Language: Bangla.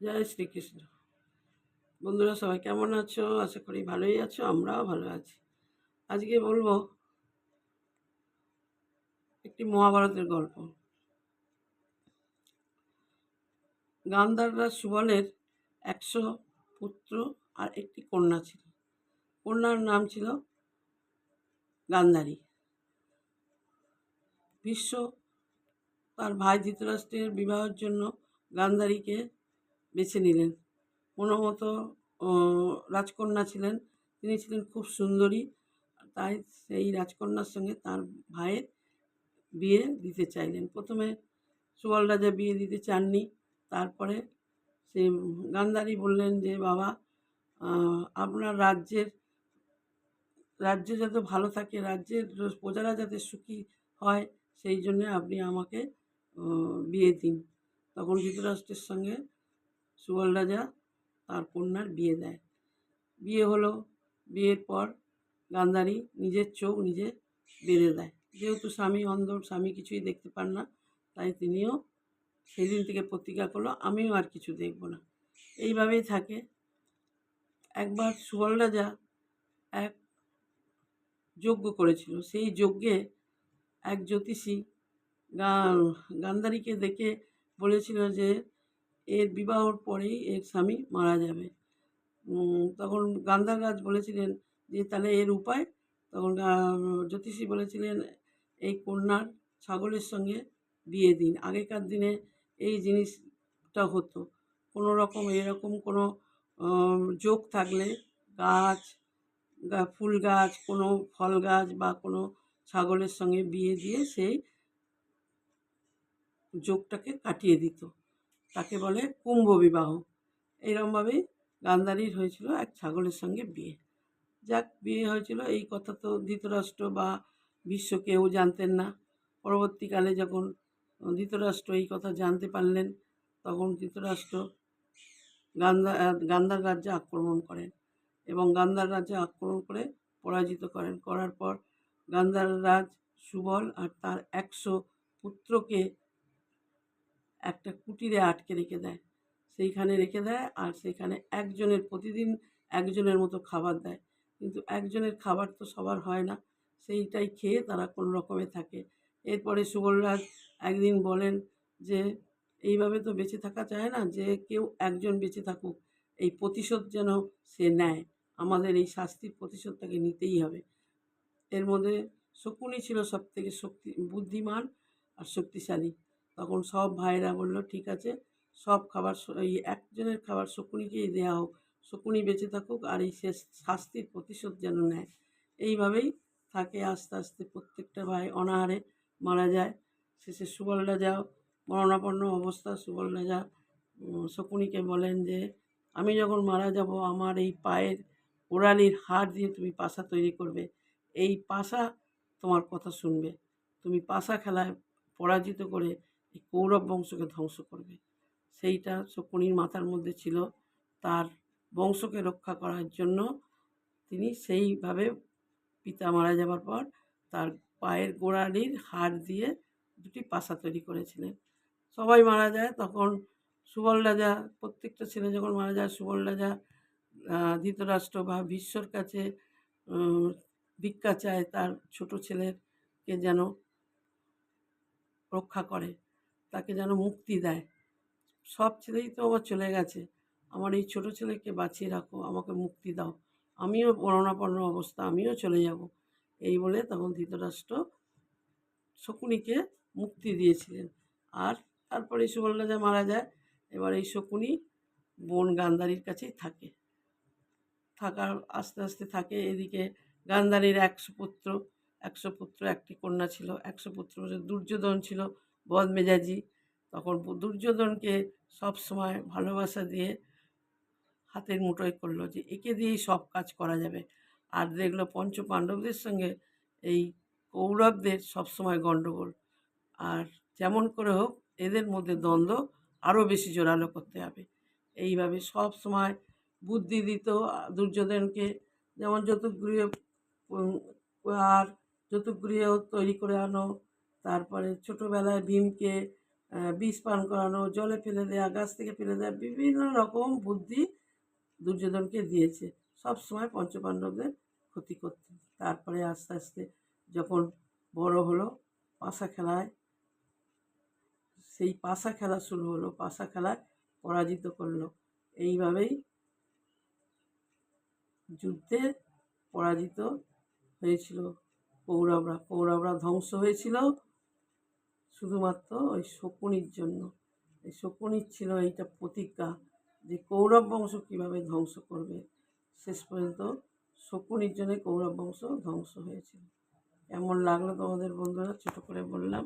জয় শ্রীকৃষ্ণ। বন্ধুরা সবাই কেমন আছো? আশা করি ভালোই আছো, আমরাও ভালো আছি। আজকে বলব একটি মহাভারতের গল্প। গান্ধাররা সুবলের একশো পুত্র আর একটি কন্যা ছিল। কন্যার নাম ছিল গান্ধারী। বিশ্ব তার ভাই ধৃতরাষ্ট্রের বিবাহের জন্য গান্ধারীকে বেছে নিলেন। কোনো মতো রাজকন্যা ছিলেন। তিনি ছিলেন খুব সুন্দরী। তাই সেই রাজকন্যার সঙ্গে তার ভাইয়ের বিয়ে দিতে চাইলেন। প্রথমে সুবল রাজা বিয়ে দিতে চাননি। তারপরে সে গান্ধারী বললেন যে, বাবা আপনার রাজ্যের, রাজ্য যাতে ভালো থাকে, রাজ্যের প্রজারা যাতে সুখী হয়, সেই জন্যে আপনি আমাকে বিয়ে দিন। তখন ধৃতরাষ্ট্রের সঙ্গে সুবল রাজা তার কন্যার বিয়ে দেয়। বিয়ে হলো, বিয়ের পর গান্ধারী নিজের চোখ নিজে বেঁধে দেয়। যেহেতু স্বামী অন্ধ স্বামী কিছুই দেখতে পান না, তাই তিনিও সেদিন থেকে প্রতিজ্ঞা করল আমিও আর কিছু দেখব না। এইভাবেই থাকে। একবার সুবল রাজা এক যজ্ঞ করেছিল। সেই যজ্ঞে এক জ্যোতিষী গান্ধারীকে দেখে বলেছিল যে এর বিবাহর পরেই এর স্বামী মারা যাবে। তখন গান্ধার রাজ বলেছিলেন যে, তাহলে এর উপায়? তখন জ্যোতিষী বলেছিলেন, এই কন্যার ছাগলের সঙ্গে বিয়ে দিন। আগেকার দিনে এই জিনিসটা হতো। কোনো রকম, এরকম কোনো যোগ থাকলে গাছ ফুল গাছ, কোনো ফল গাছ বা কোনো ছাগলের সঙ্গে বিয়ে দিয়ে সেই যোগটাকে কাটিয়ে দিত। তাকে বলে কুম্ভ বিবাহ। এইরকমভাবেই গান্ধারীর হয়েছিল এক ছাগলের সঙ্গে বিয়ে। যাক, বিয়ে হয়েছিল, এই কথা তো ধৃতরাষ্ট্র বা বিশ্ব কেউ জানতেন না। পরবর্তীকালে যখন ধৃতরাষ্ট্র এই কথা জানতে পারলেন, তখন ধৃতরাষ্ট্র গান্ধা, গান্ধার রাজ্যে আক্রমণ করেন এবং গান্ধার রাজ্যে আক্রমণ করে পরাজিত করেন। করার পর গান্ধার রাজ সুবল আর তার একশো পুত্রকে একটা কুটিরে আটকে রেখে দেয়। সেইখানে রেখে দেয় আর সেখানে একজনের প্রতিদিন একজনের মতো খাবার দেয়। কিন্তু একজনের খাবার তো সবার হয় না। সেইটাই খেয়ে তারা কোনো রকমে থাকে। এরপরে সুবলরাজ একদিন বলেন যে, এইভাবে তো বেঁচে থাকা যায় না যে কেউ একজন বেঁচে থাকুক। এই প্রতিশোধ যেন সে নেয়। আমাদের এই শাস্তির প্রতিশোধটাকে নিতেই হবে। এর মধ্যে শকুনি ছিল সব থেকে শক্তি, বুদ্ধিমান আর শক্তিশালী। তখন সব ভাইরা বলল, ঠিক আছে, সব খাবার এই একজনের খাবার শকুনিকেই দেওয়া হোক, শকুনি বেঁচে থাকুক আর এই শেষ শাস্তির প্রতিশোধ যেন নেয়। এইভাবেই থাকে আস্তে আস্তে প্রত্যেকটা ভাই অনাহারে মারা যায়। শেষে সুবল রাজাও মরণাপন্ন অবস্থা সুবল রাজা শকুনিকে বলেন যে, আমি যখন মারা যাব, আমার এই পায়ের ওড়ালির হাড় দিয়ে তুমি পাশা তৈরি করবে। এই পাশা তোমার কথা শুনবে। তুমি পাশা খেলায় পরাজিত করে এই কৌরব বংশকে ধ্বংস করবে। সেইটা শকুনির মাথার মধ্যে ছিল। তার বংশকে রক্ষা করার জন্য তিনি সেইভাবে পিতা মারা যাবার পর তার পায়ের গোড়ালির হাড় দিয়ে দুটি পাশা তৈরি করেছিলেন। সবাই মারা যায়, তখন সুবল রাজা, প্রত্যেকটা ছেলে যখন মারা যায়, সুবল রাজা ধৃতরাষ্ট্র বা বিশ্বর কাছে ভিক্ষা চায় তার ছোট ছেলেকে যেন রক্ষা করে। তাকে যেন মুক্তি দেয়। সব ছেলেই তো আমার চলে গেছে। আমার এই ছোটো ছেলেকে বাঁচিয়ে রাখো, আমাকে মুক্তি দাও। আমিও মরণাপন্ন অবস্থা, আমিও চলে যাব। এই বলে তখন ধৃতরাষ্ট্র শকুনিকে মুক্তি দিয়েছিলেন। আর তারপরে সুবল রাজা মারা যায়। এবার এই শকুনি বোন গান্ধারীর কাছেই থাকে। থাকার, আস্তে আস্তে থাকে। এদিকে গান্ধারীর একশো পুত্র একশো পুত্র একটি কন্যা ছিল, একশো পুত্র দুর্যোধন ছিল। বদমেজাজি তখন দুর্যোধনকে সব সময় ভালোবাসা দিয়ে হাতের মুঠোয় করল যে, একে দিয়েই সব কাজ করা যাবে। আর দেখল পঞ্চ পাণ্ডবদের সঙ্গে এই কৌরবদের সবসময় গণ্ডগোল আর যেমন করে হোক, এদের মধ্যে দ্বন্দ্ব আরও বেশি জোরালো করতে হবে। এইভাবে সব সময় বুদ্ধি দিত দুর্যোধনকে। যেমন যতুগৃহ আর যতুগৃহ তৈরি করে আনো তারপরে ছোটোবেলায় ভীমকে বিষ পান করানো, জলে ফেলে দেওয়া গাছ থেকে ফেলে দেওয়া বিভিন্ন রকম বুদ্ধি দুর্যোধনকে দিয়েছে। সব সময় পঞ্চপাণ্ডবদের ক্ষতি করতে তারপরে আস্তে আস্তে যখন বড় হলো, পাশা খেলায়, সেই পাশা খেলা শুরু হলো, পাশা খেলায় পরাজিত করল। এইভাবেই যুদ্ধে পরাজিত হয়েছিল কৌরবরা। কৌরবরা ধ্বংস হয়েছিল। শুধুমাত্র ওই শকুনির জন্য। এই শকুনির ছিল এইটা প্রতিজ্ঞা যে কৌরব বংশ কীভাবে ধ্বংস করবে। শেষ পর্যন্ত শকুনির জন্য কৌরব বংশ ধ্বংস হয়েছিল। এমন লাগল তোমাদের বন্ধুরা? ছোটো করে বললাম।